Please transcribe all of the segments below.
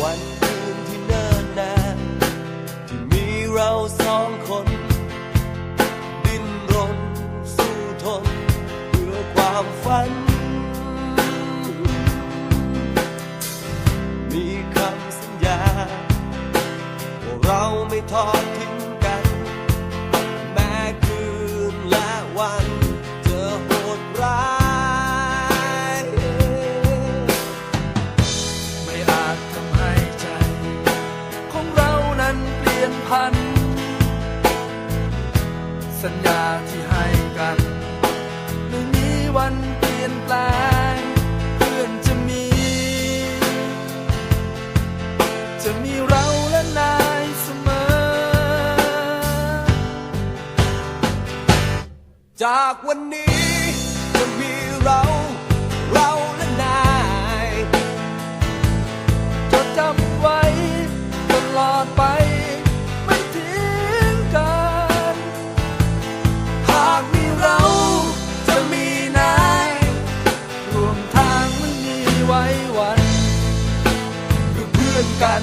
วันคืนที่เนิ่นนานที่มีเราสองคน ดิ้นรนสู้ทน เพื่อความฝัน มีคำ ว่าเราไม่ทอดทิ้งกัน แม้คืนและวันเจอโหดร้าย ไม่อาจทำให้ใจ ของเรานั้นเปลี่ยนพันากวันนี้จะมีเรา เราและนายจดจำไว้ตลอดไป ไม่ทิ้งกัน หากมีเราจะมีนายรวมทางมันมีไว้วันคือเพื่อนกัน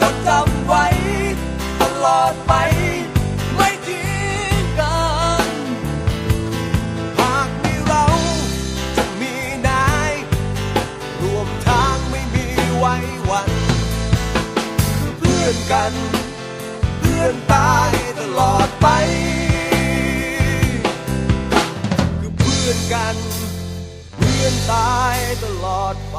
จดจำไว้ ตลอดไป ไม่ทิ้งกัน หากมีเราจะมีนาย รวมทางไม่มีไว้วัน คือเพื่อนกัน เพื่อนตายตลอดไป คือเพื่อนกัน เพื่อนตายตลอดไป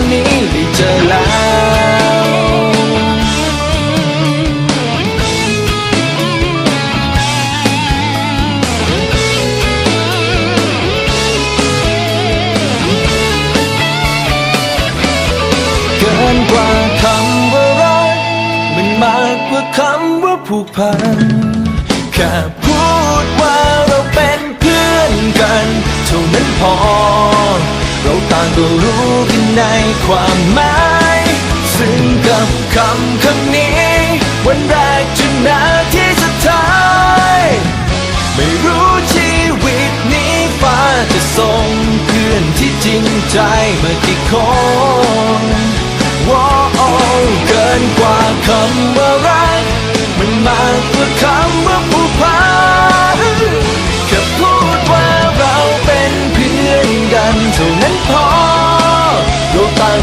อนนี้ได้เจอแล้วเกินกว่าคำว่ารักมันมากกว่าคำว่าผูกพันแค่พูดว่าเราเป็นเพื่อนกัน เท่านั้นพอ เราต่างก็รู้กันในความหมาย ซึ่งกับคำคำนี้ วันแรกจนนาทีสุดท้าย ไม่รู้ชีวิตนี้ฟ้าจะส่งเพื่อนที่จริงใจมากี่คนว้าวเกินกว่าคำว่ารักมันมากกว่าคำ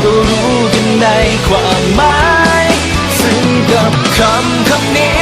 รู้กันในความหมาย ซึ่งกับคำคำนี้